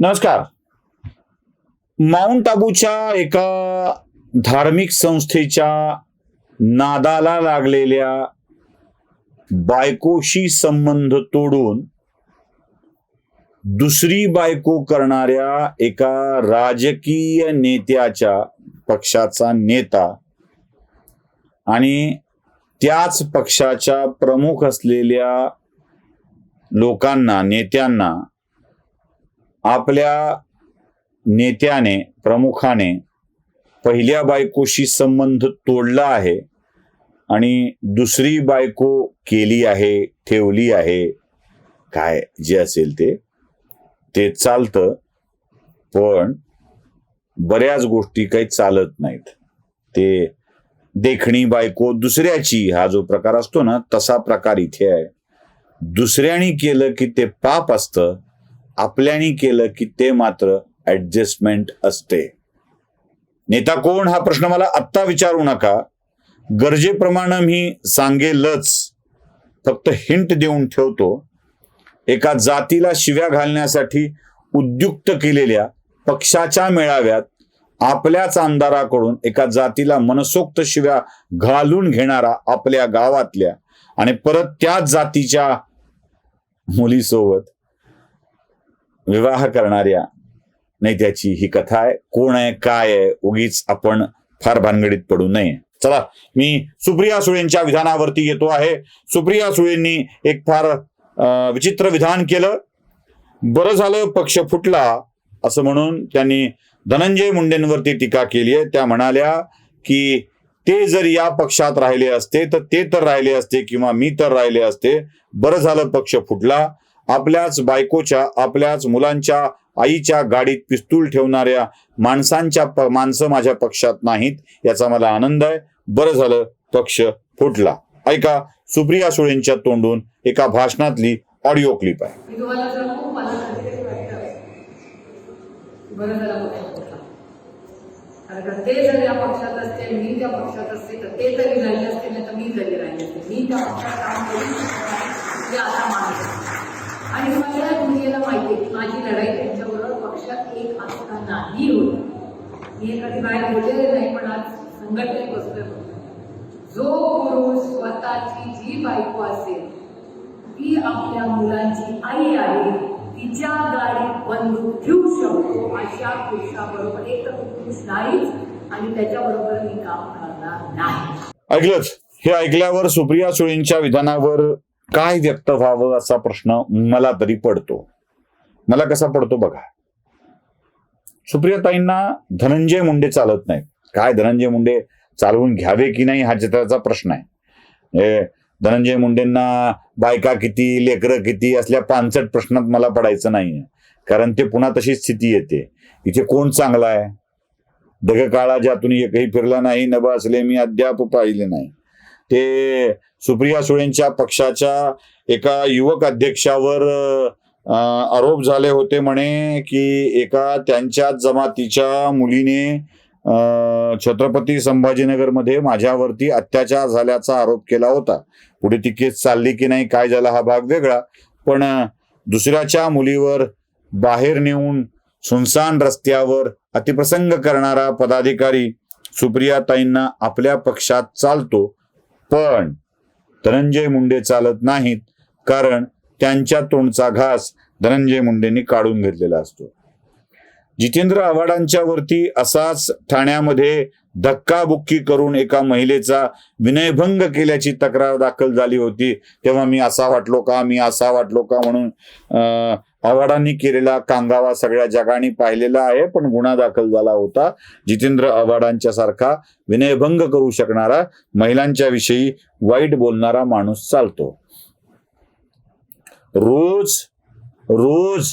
नमस्कार. माउंट आबूच्या एका धार्मिक संस्थेच्या नादाला लागलेल्या बायकोशी संबंध तोडून दुसरी बायको करणाऱ्या एका राजकीय नेत्याच्या पक्षाचा नेता आणि त्याच पक्षाच्या प्रमुख असलेल्या लोकांना नेत्यांना आपल्या नेत्याने प्रमुखाने पहिल्या बायकोशी संबंध तोडला आहे आणि दुसरी बायको केली आहे ठेवली आहे. काय जे असेल ते ते चालतं पण बऱ्याच गोष्टी काही चालत नाहीत. ते देखणी बायको दुसऱ्याची हा जो प्रकार असतो ना तसा प्रकार इथे आहे. दुसऱ्याने केलं की ते पाप असतं आपल्यानी केलं की ते मात्र ऍडजस्टमेंट असते. नेता कोण? हा प्रश्न मला आत्ता विचारू नका. गरजेप्रमाणे मी सांगेलच. फक्त हिंट देऊन ठेवतो. एका जातीला शिव्या घालण्यासाठी उद्युक्त केलेल्या पक्षाच्या मेळाव्यात आपल्याच आमदाराकडून एका जातीला मनसोक्त शिव्या घालून घेणारा आपल्या गावातल्या आणि परत त्याच जातीच्या मुलीसोबत विवाह करणाऱ्या नाही त्याची ही कथा आहे. कोण आहे काय आहे उगीच आपण फार भानगडीत पडू नये. चला मी सुप्रिया सुळेंच्या विधानावरती येतो आहे. सुप्रिया सुळेंनी एक फार विचित्र विधान केलं. बरं झालं पक्ष फुटला असं म्हणून त्यांनी धनंजय मुंडेंवरती टीका केली आहे. त्या म्हणाल्या की ते जर या पक्षात राहिले असते तर ते तर राहिले असते किंवा मी तर राहिले असते. बरं झालं पक्ष फुटला. आपल्याच बायकोच्या आपल्याच मुलांच्या आईच्या गाडीत पिस्तूल ठेवणाऱ्या माणसांच्या माणसं माझ्या पक्षात नाहीत याचा मला आनंद आहे. बरं झालं पक्ष फुटला. ऐका सुप्रिया सुळेंच्या तोंडून एका भाषणातली ऑडिओ क्लिप आहे. ते जर या पक्षात असते मी त्या पक्षात असते तर ते तरी राहिले असते नाही तर मी जरी राहिले असते. मी त्या पक्षात काम करू शकत नाही आता मानते आणि सगळ्या दुनियेला माहिती की माझी लढाई त्यांच्याबरोबर पक्षात एक असतानाही होती. मी हे कधी बाहेर बोललेले नाही पण आज संघटनेत बसलोय जो पुरुष स्वतःची जी बायको असेल ती आपल्या मुलांची आई आहे तिच्या गाडीत बंदूक ठेवू शकतो अशा पुरुषाबरोबर एक पुरुष नाहीच आणि त्याच्याबरोबर मी काम करणार नाही. ऐकलंच. हे ऐकल्यावर सुप्रिया सुळेंच्या विधानावर काय व्यक्त व्हावं असा प्रश्न मला तरी पडतो. मला कसा पडतो बघा. सुप्रियाताईंना धनंजय मुंडे चालत नाहीत. काय धनंजय मुंडे चालवून घ्यावे की नाही हा चित्राचा प्रश्न आहे. हे धनंजय मुंडेंना बायका किती लेकरं किती असल्या पानसट प्रश्नात मला पडायचं नाहीये. कारण ते पुन्हा तशी स्थिती येते. इथे कोण चांगला आहे? दगकाळा ज्यातून एकही फिरला नाही नभ असले मी अद्याप पाहिले नाही. ते सुप्रिया सुळेंच्या पक्षाच्या एका युवक अध्यक्षावर आरोप झाले होते म्हणे की एका त्यांच्याच जमातीच्या मुलीने अं, छत्रपती संभाजीनगरमध्ये माझ्यावरती अत्याचार झाल्याचा आरोप केला होता. पुढे ती केस चालली की नाही काय झाला हा भाग वेगळा. पण दुसऱ्याच्या मुलीवर बाहेर नेऊन सुनसान रस्त्यावर अतिप्रसंग करणारा पदाधिकारी सुप्रियाताईंना आपल्या पक्षात चालतो. पण धनंजय मुंडे चालत नाहीत कारण त्यांच्या तोंडचा घास धनंजय मुंडेंनी काढून घेतलेला असतो. जितेंद्र आव्हाडांच्या वरती असाच ठाण्यामध्ये धक्काबुक्की करून एका महिलेचा विनयभंग केल्याची तक्रार दाखल झाली होती. तेव्हा मी असा वाटलो का? मी असा वाटलो का? म्हणून अं, आव्हाडांनी केलेला कांगावा सगळ्या जगाने पाहिलेला आहे पण गुन्हा दाखल झाला होता. जितेंद्र आव्हाडांच्या सारखा विनयभंग करू शकणारा महिलांच्या विषयी वाईट बोलणारा माणूस चालतो. रोज रोज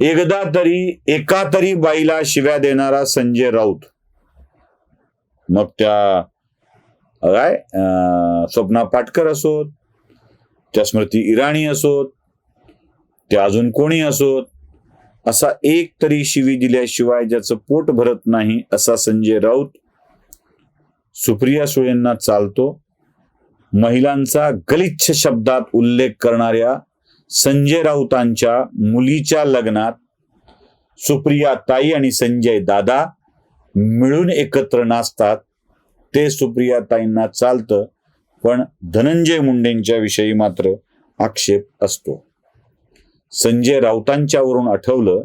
एकदा तरी एका तरी बाईला शिव्या देणारा संजय राऊत. मग त्या काय स्वप्ना पाटकर असोत त्या स्मृती इराणी असोत त्या अजून कोणी असोत असा एक तरी शिवी दिल्याशिवाय ज्याचं पोट भरत नाही असा संजय राऊत सुप्रिया सुळेंना चालतो. महिलांचा गलिच्छ शब्दात उल्लेख करणाऱ्या संजय राऊतांच्या मुलीच्या लग्नात सुप्रिया ताई आणि संजय दादा मिळून एकत्र नाचतात. ते सुप्रिया ताईंना चालतं पण धनंजय मुंडेंच्या विषयी मात्र आक्षेप असतो. संजय राऊतांच्यावरून आठवलं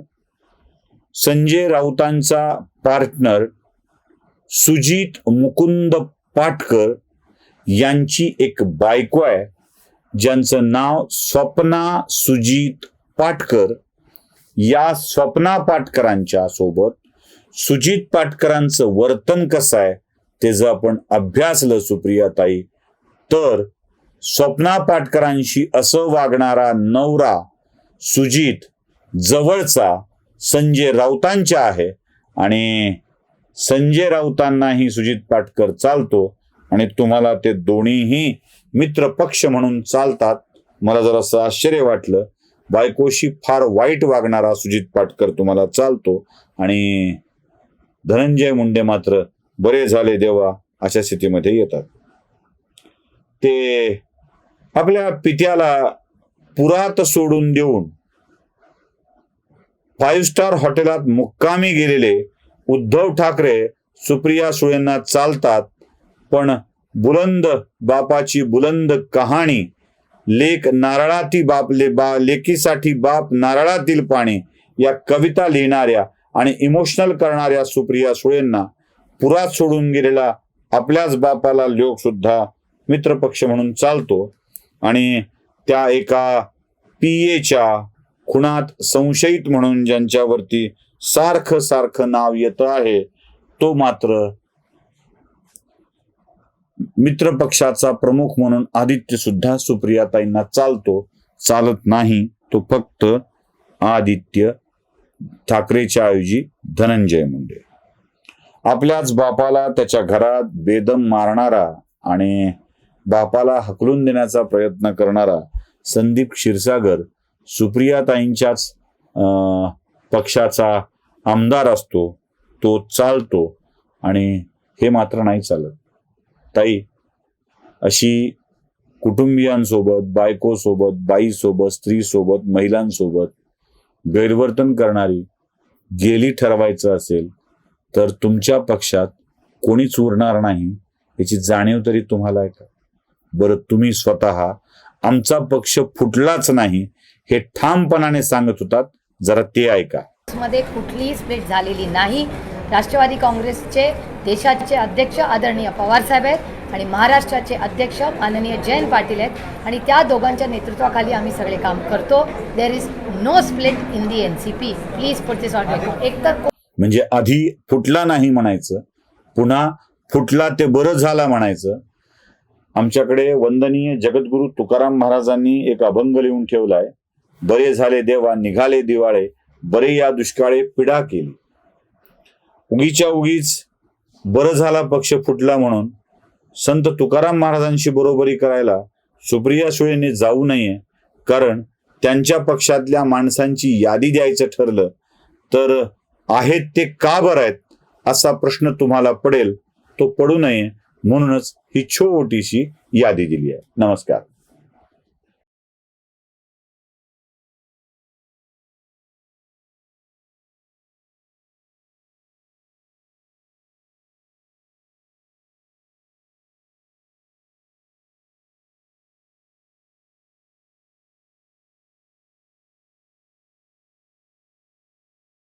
संजय राऊतांचा पार्टनर सुजित मुकुंद पाटकर यांची एक बायको आहे. ज्यांचं नाव स्वप्ना सुजित पाटकर या स्वप्ना पाटकरांच्या सोबत सुजित पाटकरांचं वर्तन कसं आहे ते जर आपण अभ्यासलं सुप्रियाताई तर स्वप्ना पाटकरांशी असं वागणारा नवरा सुजित जवळचा संजय राऊतांच्या आहे आणि संजय राऊतांनाही सुजित पाटकर चालतो. आणि तुम्हाला ते दोन्हीही मित्र पक्ष म्हणून चालतात. मला जरासं आश्चर्य वाटलं. बायकोशी फार वाईट वागणारा सुजित पाटकर तुम्हाला चालतो. आणि धनंजय मुंडे मात्र बरे झाले देवा अशा स्थितीमध्ये येतात. ते आपल्या पित्याला पुरात सोडून देऊन फाईव्ह स्टार हॉटेलात मुक्कामी गेलेले उद्धव ठाकरे सुप्रिया सुळेंना चालतात. पण बुलंद बापाची बुलंद कहाणी लेख नारळाती बाप ले बा लेखीसाठी बाप नारळातील पाणी या कविता लिहिणाऱ्या आणि इमोशनल करणाऱ्या सुप्रिया सुळेंना पुरात सोडून गेलेला आपल्याच बापाला लोक सुद्धा मित्रपक्ष म्हणून चालतो आणि त्या एका पीएच्या खुणात संशयित म्हणून ज्यांच्यावरती सारखं सारखं नाव येतं आहे तो मात्र मित्र पक्षाचा प्रमुख म्हणून आदित्य सुद्धा सुप्रियाताईंना चालतो चालत नाही. तो फक्त आदित्य ठाकरेच्या ऐवजी धनंजय मुंडे. आपल्याच बापाला त्याच्या घरात बेदम मारणारा आणि बापाला हकलून देण्याचा प्रयत्न करणारा संदीप क्षीरसागर सुप्रियाताईंच्याच अं, पक्षाचा आमदार असतो तो चालतो आणि हे मात्र नाही चालत. ताई अशी कुटुंबियांसोबत बायकोसोबत बाईसोबत स्त्रीसोबत महिलांसोबत गैरवर्तन करणारी गेली ठरवायचं असेल तर तुमच्या पक्षात कोणीच उरणार नाही याची जाणीव तरी तुम्हाला आहे का? बरं तुम्ही स्वतः आमचा पक्ष फुटलाच नाही हे ठामपणाने सांगत होतात जरा ते ऐका. मध्ये कुठलीच भेट झालेली नाही. राष्ट्रवादी काँग्रेसचे देशाचे अध्यक्ष आदरणीय पवारसाहेब आहेत आणि महाराष्ट्राचे अध्यक्ष माननीय जयंत पाटील आहेत. आणि त्या दोघांच्या नेतृत्वाखाली आम्ही सगळे काम करतो. There is no split in the N C P please put this on एकतर म्हणजे आधी फुटला नाही म्हणायचं पुन्हा फुटला ते बरं झाला म्हणायचं. आमच्याकडे वंदनीय जगद्गुरु तुकाराम महाराजांनी एक अभंग लिहून ठेवलाय बरे झाले देवा निघाले दिवाळे बरे या दुष्काळे पिडा केली. उगीच्या उगीच बरं झाला पक्ष फुटला म्हणून संत तुकाराम महाराजांशी बरोबरी करायला सुप्रिया सुळेने जाऊ नये कारण त्यांच्या पक्षातल्या माणसांची यादी द्यायचं ठरलं तर आहेत ते का बरं आहेत असा प्रश्न तुम्हाला पडेल तो पडू नये म्हणूनच ही छोटीशी यादी दिली आहे. नमस्कार.